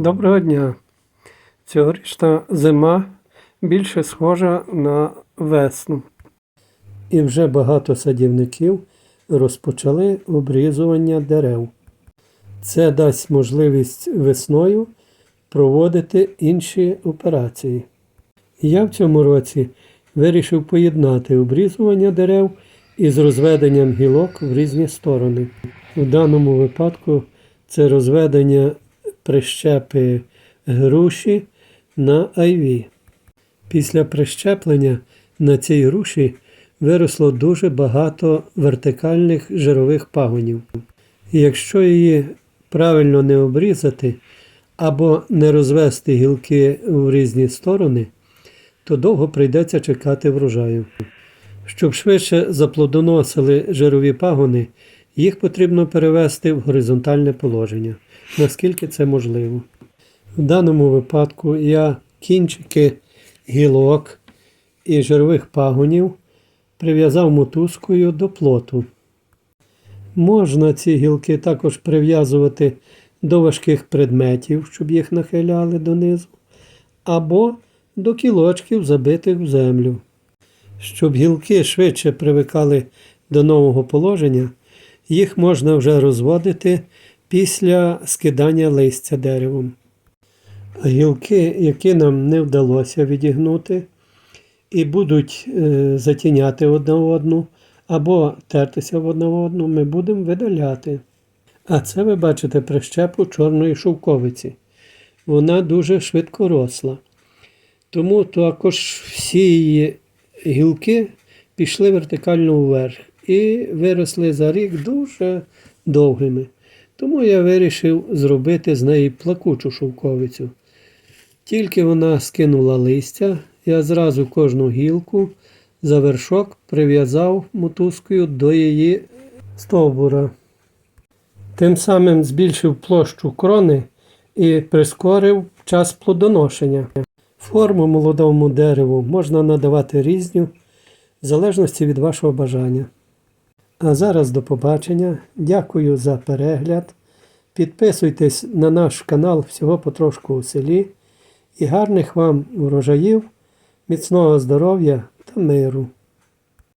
Доброго дня. Цьогорічна зима більше схожа на весну. І вже багато садівників розпочали обрізування дерев. Це дасть можливість весною проводити інші операції. Я в цьому році вирішив поєднати обрізування дерев із розведенням гілок в різні сторони. У даному випадку це розведення прищепи груші на айві. Після прищеплення на цій груші виросло дуже багато вертикальних жирових пагонів. Якщо її правильно не обрізати або не розвести гілки в різні сторони, то довго прийдеться чекати врожаю. Щоб швидше заплодоносили жирові пагони, їх потрібно перевести в горизонтальне положення, наскільки це можливо. В даному випадку я кінчики гілок і жирових пагонів прив'язав мотузкою до плоту. Можна ці гілки також прив'язувати до важких предметів, щоб їх нахиляли донизу, або до кілочків, забитих в землю. Щоб гілки швидше привикали до нового положення, їх можна вже розводити після скидання листя деревом. Гілки, які нам не вдалося відігнути, і будуть е, затіняти одна одну або тертися в одна одну, ми будемо видаляти. А це ви бачите прищепу чорної шовковиці. Вона дуже швидко росла. Тому також всі її гілки пішли вертикально вверх і виросли за рік дуже довгими. Тому я вирішив зробити з неї плакучу шовковицю. Тільки вона скинула листя, я зразу кожну гілку за вершок прив'язав мотузкою до її стовбура. Тим самим збільшив площу крони і прискорив час плодоношення. Форму молодому дереву можна надавати різню, в залежності від вашого бажання. А зараз до побачення. Дякую за перегляд. Підписуйтесь на наш канал всього потрошку у селі. І гарних вам урожаїв, міцного здоров'я та миру.